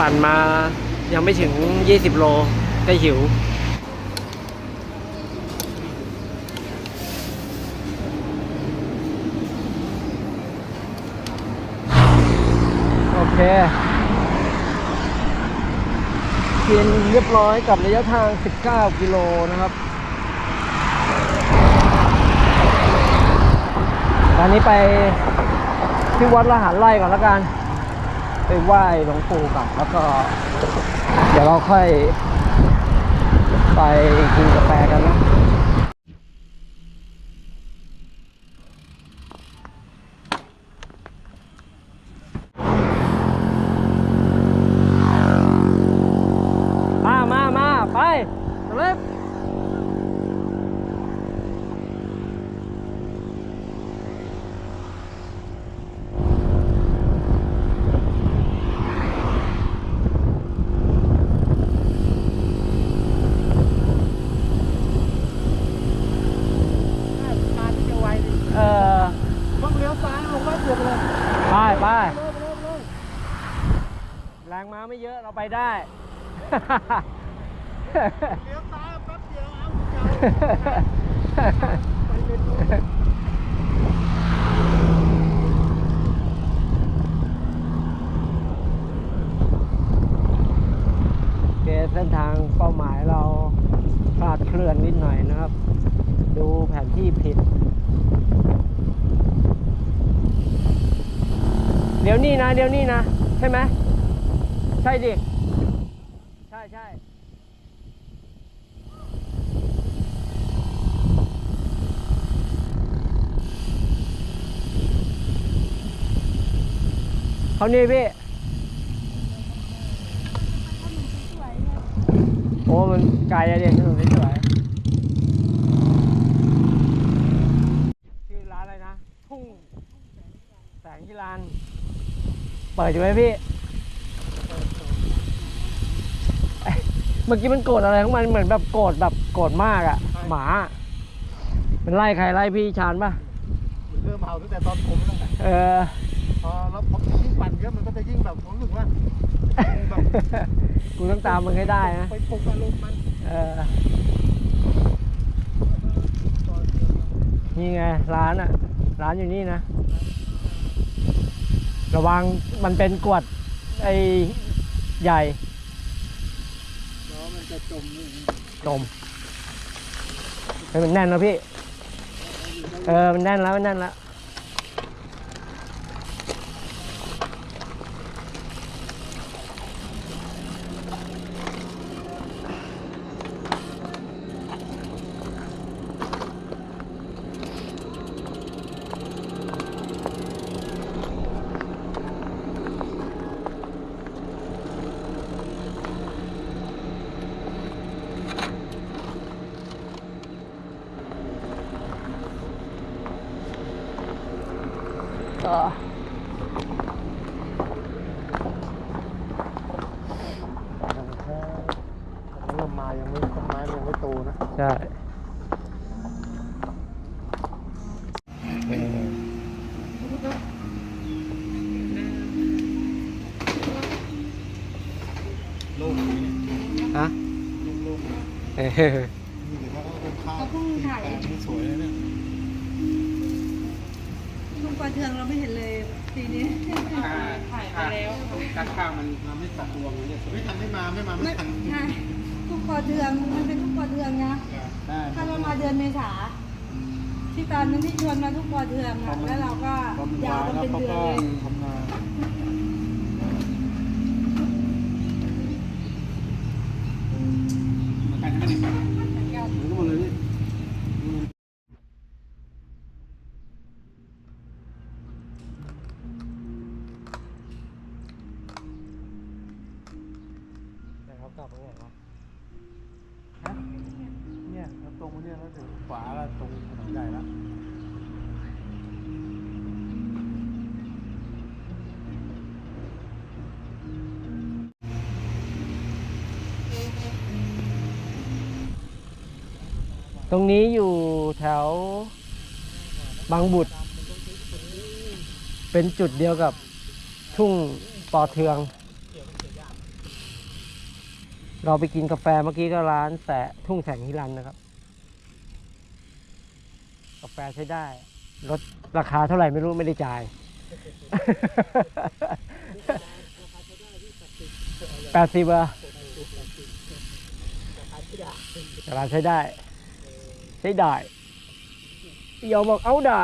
ปั่นมายังไม่ถึง 20 โลก็หิว โอเคกินเรียบร้อยกับระยะทาง 19 กิโลนะครับตอนนี้ไปที่วัดละหารไร่ก่อนแล้วกัน ไปไหว้หลวงปู่ก่อนแล้วก็ เดี๋ยวเราค่อยไปกินกาแฟกันนะมามามาไปเร็ว มาที่จะไวดิ เออ ต้องเลี้ยวซ้ายลงบ้านเกือบเลย ไปไป เร็วเร็วเร็ว แรงม้าไม่เยอะเราไปได้ เลี้ยวซ้ายแป๊บเดียวเอาไปเลนนู้นโอเคเส้นทางเป้าหมายเราคลาดเคลื่อนนิดหน่อยนะครับ ดูแผนที่ผิดเดี๋ยวนี่นะ เดี๋ยวนี่นะ ใช่ไหม ใช่ดิ ใช่ใช่เขานี่พี่ โอ้ มันไกลอะเด็กถนนสวย ชื่อร้านอะไรนะ ทุ่ง แสงที่ร้าน เปิดอยู่ไหมพี่เอ้ยเมื่อกี้มันโกรธอะไรของมันเหมือนแบบโกรธแบบโกรธมากอะหมา มันไล่ใครไล่พี่ชานป่ะมันเริ่มเห่าตั้งแต่ตอนผมแล้วไงเออพอแล้วพอยิ่งปั่นเยอะมันก็จะยิ่งแบบผมรู้สึกว่าแบบกูต้องตามมึงให้ได้นะไปปลุกอารมณ์มันเออนี่ไงร้านอะร้านอยู่นี่นะ ระวังมันเป็นกรวดไอ้ใหญ่แล้ว มันจะจมนี่จมให้มันแน่นแล้วพี่ เออ มันแน่นแล้ว มันแน่นแล้ว ก็เริ่มมายังไม่ต้นไม้ยังไม่โตนะใช่เออโล่งนี้เนี่ยฮะโล่งเออ เทืองเราไม่เห็นเลยปีนี้ ถ่ายไปแล้วการข้าวมันมาไม่ตกรวงเลยเนี่ยไม่ทันไม่มาไม่มาไม่ไม่ทันใช่ทุกปลาเทืองมันเป็นทุกปลาเทืองนะได้ถ้าเรามาเดือนเมษาที่ตอนนั้นที่ชวนมาทุกปลาเทืองอะแล้วเราก็ยาวกันเป็นเดือนเลย กลับมาไงวะฮะเนี่ยเราตรงมาเนี่ยแล้วถึงขวาแล้วตรงถนนใหญ่แล้วตรงนี้อยู่แถวบางบุตร เป็นจุดเดียวกับทุ่งปอเทือง เราไปกินกาแฟเมื่อกี้ก็ร้านแสะทุ่งแสงฮิรันนะครับ กาแฟใช้ได้ลดราคาเท่าไหร่ไม่รู้ไม่ได้จ่าย แปดสิบอะราคาใช้ได้ ใช้ได้ยอมบอกเอาได้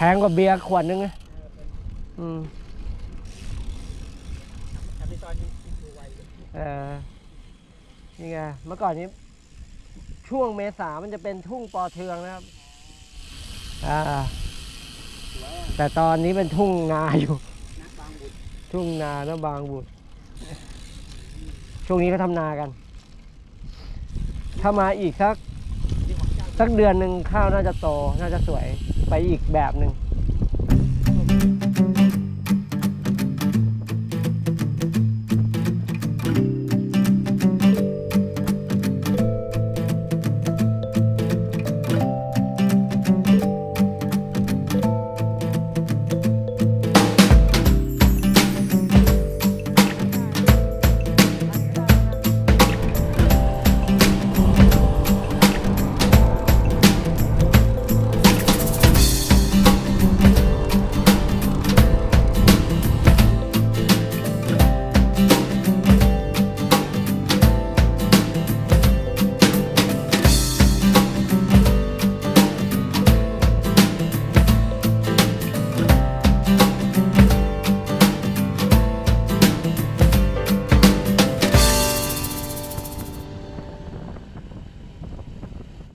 พงกว่าเบียร์ขวดนึงนะอืมเออนี่ไงเมื่อก่อนนี้ ช่วงเมษามันจะเป็นทุ่งปอเทืองนะครับ อ่า แต่ตอนนี้เป็นทุ่งนาอยู่ ทุ่งนานะบางบุตรช่วงนี้เขาทำนากัน ถ้ามาอีกสัก สักเดือนหนึ่งข้าวน่าจะโต น่าจะสวย ไปอีกแบบหนึ่ง